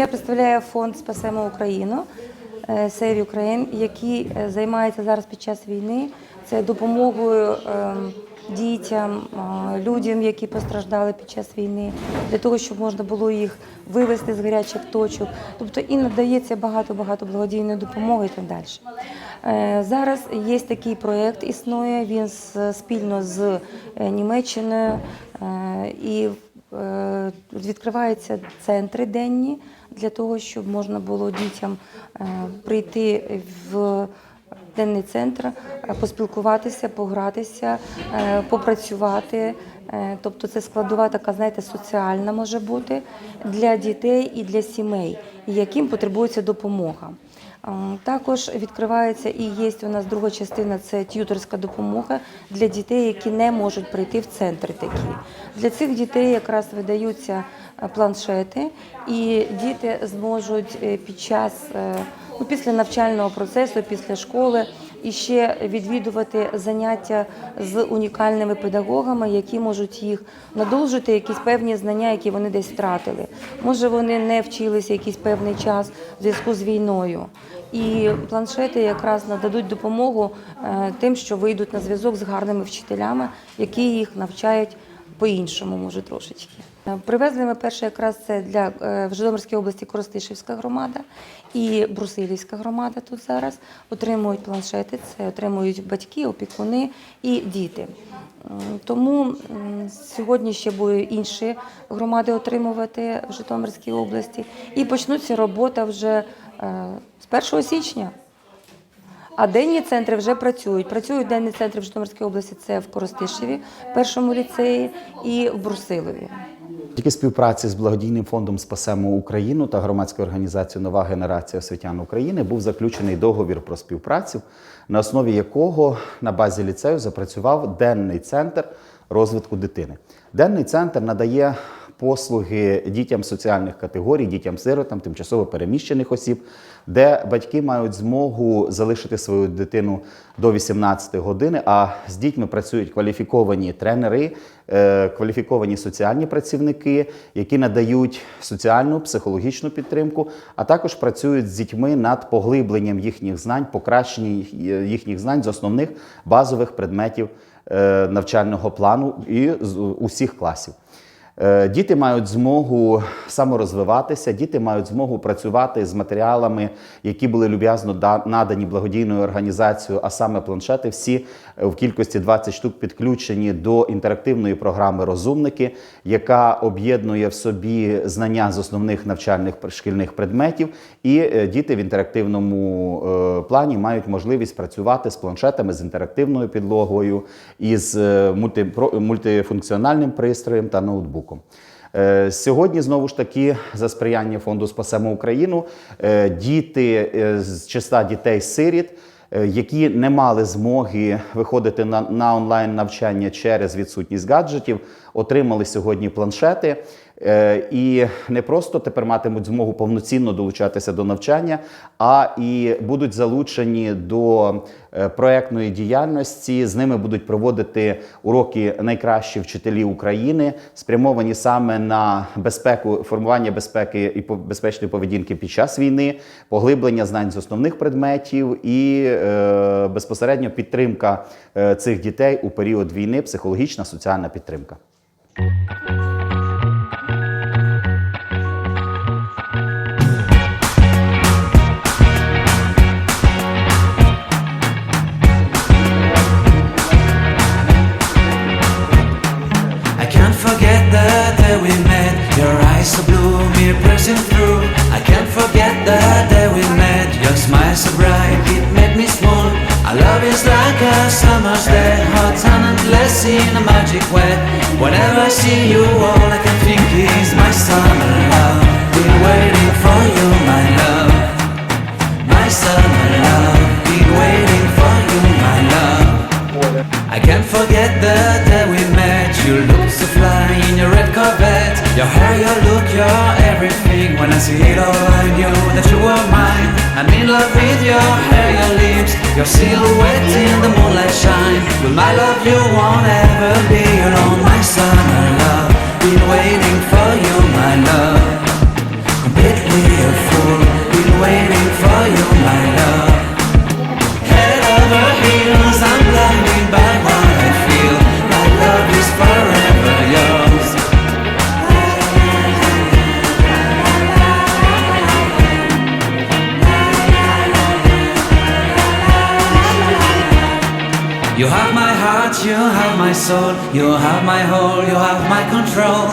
Я представляю фонд Спасемо Україну е, Save Ukraine, який е, займається зараз під час війни. Це допомогою ем, дітям, е, людям, які постраждали під час війни, для того, щоб можна було їх вивести з гарячих точок. Тобто і надається багато-багато благодійної допомоги і так далі. Зараз є такий проєкт, існує він спільно з Німеччиною і відкриваються центри денні для того, щоб можна було дітям е, прийти в денний центр, е, поспілкуватися, погратися, е, попрацювати. Тобто це складова така, знаєте, соціальна може бути для дітей і для сімей, яким потребується допомога. Ем, Також відкривається і є у нас друга частина це т'юторська допомога для дітей, які не можуть прийти в центри такі. Для цих дітей якраз видаються е, планшети, і діти зможуть е, під час е, ну, після навчального процесу, після школи і ще відвідувати заняття з унікальними педагогами, які можуть їх надовжити якісь певні знання, які вони десь втратили. Може, вони не вчилися якийсь певний час в зв'язку з війною. І планшети якраз нададуть допомогу е, тим, що вийдуть на зв'язок з гарними вчителями, які їх навчають по-іншому, може трошечки. Е, Привезли ми перше якраз це для е, в Житомирській області Коростишівська громада і Брусилівська громада тут зараз отримують планшети. Це отримують батьки, опікуни і діти. Тому сьогодні ще будуть інші громади отримувати в Житомирській області. І почнуться робота вже е, з 1 січня. А денні центри вже працюють. Працюють денні центри в Житомирській області. Це в Коростишеві, першому ліцеї, і в Брусилові. Тільки співпраці з благодійним фондом Спасемо Україну та громадською організацією Нова генерація освітян України був заключений договір про співпрацю, на основі якого на базі ліцею запрацював денний центр розвитку дитини. Денний центр надає послуги дітям соціальних категорій, дітям-сиротам, тимчасово переміщених осіб, де батьки мають змогу залишити свою дитину до 18 години. А з дітьми працюють кваліфіковані тренери, е, кваліфіковані соціальні працівники, які надають соціальну психологічну підтримку, а також працюють з дітьми над поглибленням їхніх знань, покращенням їхніх знань з основних базових предметів е, навчального плану і з усіх класів. Е, Діти мають змогу саморозвиватися, діти мають змогу працювати з матеріалами, які були люб'язно да- надані благодійною організацією, а саме планшети, всі е, в кількості 20 штук підключені до інтерактивної програми Розумники, яка об'єднує в собі знання з основних навчальних шкільних предметів, і е, діти в інтерактивному плані мають можливість працювати з планшетами, з інтерактивною підлогою, із мультифункціональним пристроєм та ноутбуком. Е, Сьогодні знову ж таки за сприяння фонду Спасемо Україну е, діти е, з числа дітей-сиріт, які не мали змоги виходити на, на онлайн навчання через відсутність гаджетів, отримали сьогодні планшети. Е, І не просто тепер матимуть змогу повноцінно долучатися до навчання, а і будуть залучені до е, проектної діяльності. З ними будуть проводити уроки найкращі вчителі України, спрямовані саме на безпеку, формування безпеки і безпечної поведінки під час війни, поглиблення знань з основних предметів і е, безпосередньо підтримка е, цих дітей у період війни, психологічна соціальна підтримка. I see you, all I can think is my summer love. Been waiting for you, my love. My summer love. Been waiting for you, my love. I can't forget the day we met. You look so fly in your red Corvette. Your hair, your look, your everything. When I see it all, I knew that you were mine. I'm in love with your hair, your lips, your silhouette in the moonlight shine. With my love, you won't ever be alone. My summer You have my heart, you have my soul, you have my whole, you have my control.